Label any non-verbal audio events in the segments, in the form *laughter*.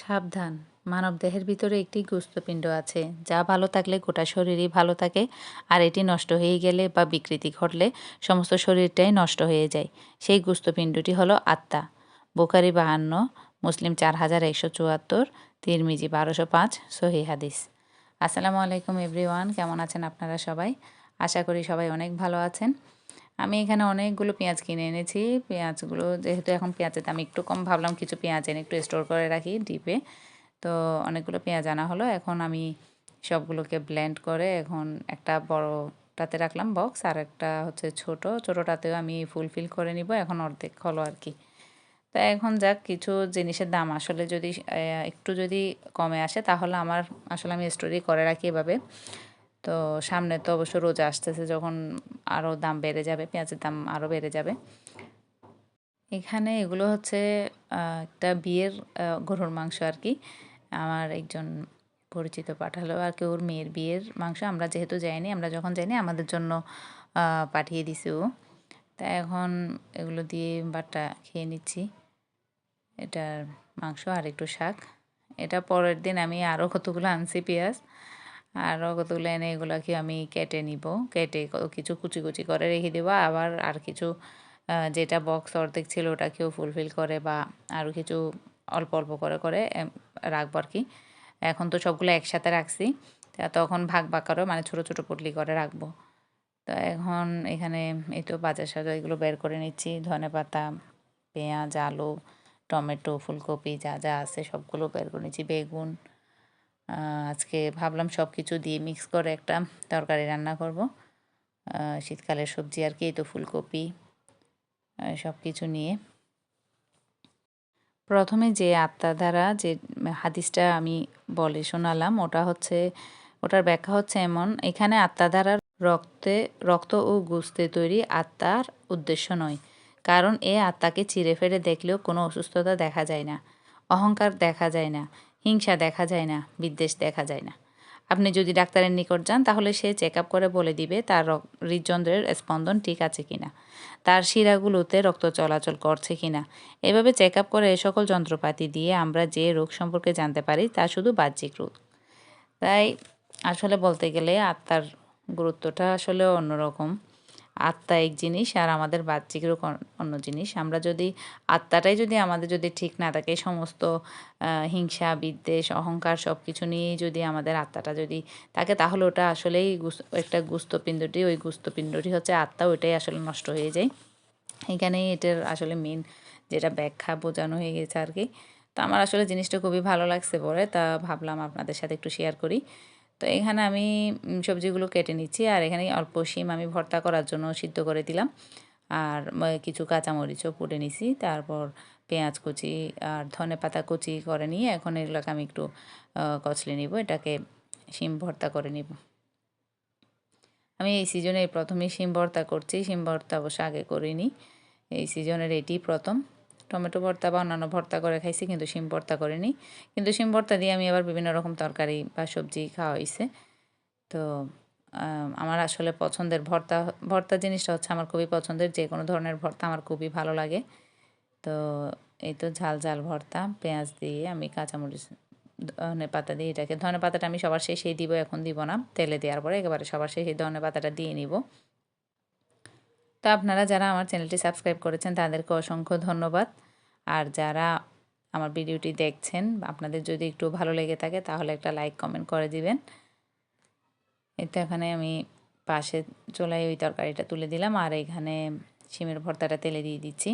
সাবধান। মানব দেহের ভিতরে একটি গুস্তপিণ্ড আছে, যা ভালো থাকলে গোটা শরীরই ভালো থাকে, আর এটি নষ্ট হয়ে গেলে বা বিকৃতি ঘটলে সমস্ত শরীরটাই নষ্ট হয়ে যায়। সেই গুস্তপিণ্ডটি হলো আত্মা। বোকারি বাহান্ন, মুসলিম চার হাজার একশো চুয়াত্তর, তিরমিজি বারোশো পাঁচ, সহি হাদিস। আসসালামু আলাইকুম এভরিওয়ান, কেমন আছেন আপনারা সবাই? আশা করি সবাই অনেক ভালো আছেন। আমি এখানে অনেকগুলো পেঁয়াজ কিনে এনেছি। পেঁয়াজগুলো যেহেতু এখন পেঁয়াজের দাম একটু কম, ভাবলাম কিছু পেঁয়াজ এনে একটু স্টোর করে রাখি ডিপে। তো অনেকগুলো পেঁয়াজ আনা হলো। এখন আমি সবগুলোকে ব্লেন্ড করে এখন একটা বড়টাতে রাখলাম বক্স আর একটা হচ্ছে ছোট। ছোটোটাতেও আমি ফুলফিল করে নিব। এখন অর্ধেক হলো আর কি। তা এখন যাক, কিছু জিনিসের দাম আসলে যদি একটু যদি কমে আসে তাহলে আমার, আসলে আমি স্টোরি করে রাখি এভাবে। তো সামনে তো অবশ্য রোজা আসতেছে, যখন আরও দাম বেড়ে যাবে, পেঁয়াজের দাম আরও বেড়ে যাবে। এখানে এগুলো হচ্ছে একটা বিয়ের গরুর মাংস আর কি। আমার একজন পরিচিত পাঠালো আর কি, ওর মেয়ের বিয়ের মাংস। আমরা যেহেতু যাইনি, আমরা যখন যাইনি, আমাদের জন্য পাঠিয়ে দিছে ও। তা এখন এগুলো দিয়ে বাটটা খেয়ে নিচ্ছি। এটার মাংস আর একটু শাক। এটা পরের দিন আমি আরও কতগুলো আনছি পেঁয়াজ। আর কতগুলো এনে এগুলোকে আমি কেটে নিব। কেটে কিছু কুচি কুচি করে রেখে দেবো। আবার আর কিছু যেটা বক্স অর্ধেক ছিল ওটাকেও ফুলফিল করে বা আরও কিছু অল্প অল্প করে করে রাখব আর কি। এখন তো সবগুলো একসাথে রাখছি। তখন ভাগ ভাগ করে মানে ছোটো ছোটো পুটলি করে রাখব। তো এখন এখানে এই তো বাজার সাজা এগুলো বের করে নিচ্ছি। ধনে পাতা, পেঁয়াজ, আলু, টমেটো, ফুলকপি যা যা আছে সবগুলো বের করে নিচ্ছি। বেগুন আজকে ভাবলাম সব কিছু দিয়ে মিক্স করে একটা তরকারি রান্না করব। শীতকালের সবজি আর কি তো ফুলকপি সব কিছু নিয়ে। প্রথমে যে আত্মা যে হাদিসটা আমি বলে শোনালাম, ওটা হচ্ছে, ওটার ব্যাখ্যা হচ্ছে এমন, এখানে আত্মা রক্তে, রক্ত ও গুস্তে তৈরি আত্মার উদ্দেশ্য নয়। কারণ এ আত্মাকে চিরে ফেড়ে দেখলেও কোনো অসুস্থতা দেখা যায় না, অহংকার দেখা যায় না। হিংসা দেখা যায় না, বিদ্বেষ দেখা যায় না। আপনি যদি ডাক্তারের নিকট যান, তাহলে সে চেক আপ করে বলে দিবে তার হৃদযন্ত্রের স্পন্দন ঠিক আছে কিনা, তার শিরাগুলোতে রক্ত চলাচল করছে কিনা। এভাবে চেক আপ করে এ সকল যন্ত্রপাতি দিয়ে আমরা যে রোগ সম্পর্কে জানতে পারি, তা শুধু বাহ্যিক রোগ। তাই আসলে বলতে গেলে আত্মার গুরুত্বটা আসলে অন্যরকম। আত্মা এক জিনিস আর আমাদের বাহ্যিক রোগ অন্য জিনিস। আমরা যদি আত্মাটাই যদি আমাদের যদি ঠিক না থাকে, সমস্ত হিংসা, বিদ্বেষ, অহংকার সব কিছু নিয়েই যদি আমাদের আত্মাটা যদি থাকে, তাহলে ওটা আসলেই একটা গুস্তপিণ্ডটি, ওই গুস্তপিণ্ডটি হচ্ছে আত্মা, ওইটাই আসলে নষ্ট হয়ে যায়। এখানেই এটার আসলে মেন যেটা ব্যাখ্যা বোঝানো হয়ে গেছে আর কি। তো আমার আসলে জিনিসটা খুবই ভালো লাগছে পরে তা ভাবলাম আপনাদের সাথে একটু শেয়ার করি। তো এখানে আমি সবজিগুলো কেটে নিচ্ছি আর এখানে অল্প শিম আমি ভর্তা করার জন্য সিদ্ধ করে দিলাম। আর কিছু কাঁচামরিচও পুড়ে নিছি। তারপর পেঁয়াজ কুচি আর ধনে পাতা কুচি করে নিয়ে এখন এগুলোকে আমি একটু কচলে নিব। এটাকে শিম ভর্তা করে নিব। আমি এই সিজনে প্রথমেই শিম ভর্তা করছি। শিম ভর্তা অবশ্য আগে করিনি। এই সিজনের এটি প্রথম। টমেটো ভর্তা বা অন্যান্য ভর্তা করে খাইছি, কিন্তু শিম ভর্তা করিনি। কিন্তু শিম ভর্তা দিয়ে আমি আবার বিভিন্ন রকম তরকারি বা সবজি খাওয়া হয়েছে তো আমার আসলে পছন্দের ভর্তা ভর্তা জিনিসটা হচ্ছে আমার খুবই পছন্দের, যে কোনো ধরনের ভর্তা আমার খুবই ভালো লাগে। তো, এই তো ঝাল ঝাল ভর্তা, পেঁয়াজ দিয়ে আমি কাঁচামরিচ, ধনে পাতা দিয়ে এটাকে, ধনে পাতাটা আমি সবার শেষেই দিব, এখন দিব না, তেলে দেওয়ার পরে একেবারে সবার শেষে ধনে পাতাটা দিয়ে নিব। তো আপনারা যারা আমার চ্যানেলটি সাবস্ক্রাইব করেছেন, তাদেরকে অসংখ্য ধন্যবাদ। আর যারা আমার ভিডিওটি দেখছেন, আপনাদের যদি একটু ভালো লেগে থাকে, তাহলে একটা লাইক, কমেন্ট করে দিবেন। এতে এখানে আমি পাশে চোলাই ওই তরকারিটা তুলে দিলাম, আর এখানে শিমের ভর্তাটা তেলে দিয়ে দিচ্ছি।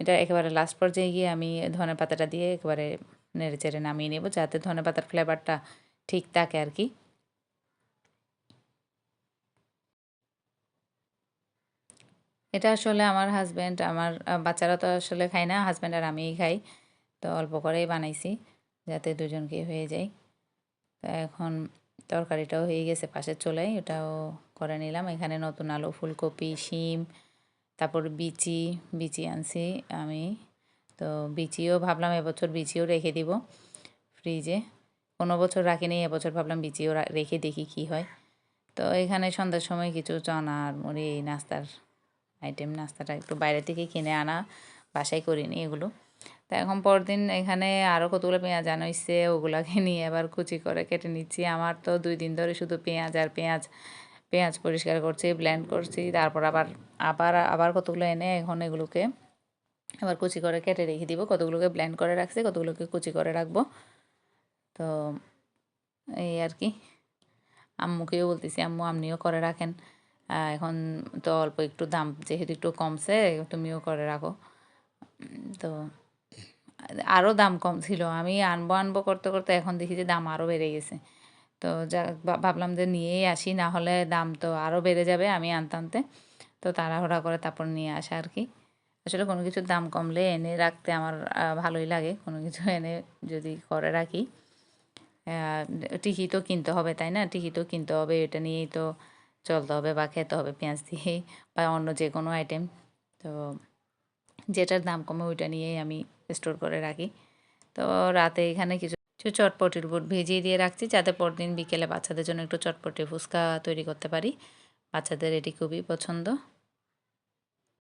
এটা একেবারে লাস্ট পর্যায়ে গিয়ে আমি ধনে পাতাটা দিয়ে একেবারে নেড়ে চেড়ে নামিয়ে নেব, যাতে ধনে পাতার ফ্লেভারটা ঠিক থাকে আর কি। এটা আসলে আমার হাজব্যান্ড আমার বাচ্চারা তো আসলে খায় না হাজব্যান্ড আর আমিই খাই। তো অল্প করেই বানাইছি, যাতে দুজনকে হয়ে যায়। তো এখন তরকারিটাও হয়ে গেছে পাশের চোলাই ওটাও করে নিলাম। এখানে নতুন আলু, ফুলকপি, শিম, তারপর বিচি বিচি আনছি আমি। তো বিচিও ভাবলাম এবছর বিচিও রেখে দিব ফ্রিজে কোনো বছর রাখিনি, এবছর ভাবলাম বিচিও রেখে দেখি কি হয়। তো এখানে সন্ধ্যার সময় কিছু চনা আর মুড়ি, নাস্তার আইটেম নাস্তাটা একটু বাইরে থেকে কিনে আনা, বাসায় করিনি এগুলো। তা এখন পরদিন এখানে আরও কতগুলো পেঁয়াজ আনা হয়েছে ওগুলাকে *laughs* নিয়ে আবার কুচি করে কেটে নিচ্ছি। আমার তো দুই দিন ধরে শুধু পেঁয়াজ আর পেঁয়াজ পেঁয়াজ পরিষ্কার করছি ব্ল্যান্ড করছি, তারপর আবার আবার আবার কতগুলো এনে এখন এগুলোকে আবার কুচি করে কেটে রেখে দিব। কতগুলোকে ব্ল্যান্ড করে রাখছি, কতগুলোকে কুচি করে রাখব। তো এই আর কি। আম্মুকেও বলতেছি, আম্মু, আপনিও করে রাখেন। এখন তো অল্প একটু দাম যেহেতু একটু কমছে, তুমিও করে রাখো। তো আরও দাম কম ছিল। আমি আনব আনব করতে করতে এখন দেখি যে দাম আরও বেড়ে গেছে। তো যা ভাবলাম যে নিয়েই আসি, না হলে দাম তো আরও বেড়ে যাবে আমি আনতে আনতে। তো তাড়াহুড়া করে তারপর নিয়ে আসা আর কি। আসলে কোনো কিছুর দাম কমলে এনে রাখতে আমার ভালোই লাগে। কোনো কিছু *laughs* এনে যদি করে রাখি টিকিটও কিনতে হবে, তাই না? টিকিটও কিনতে হবে, এটা নিয়েই তো চলতে হবে বা খেতে হবে পেঁয়াজ দিয়েই বা অন্য যে কোনো আইটেম তো যেটার দাম কমে ওইটা নিয়েই আমি স্টোর করে রাখি। তো রাতে এখানে কিছু কিছু চটপটির বুট ভিজিয়ে দিয়ে রাখছি যাতে পরদিন বিকেলে বাচ্চাদের জন্য একটু চটপটি ফুচকা তৈরি করতে পারি। বাচ্চাদের এটি খুবই পছন্দ।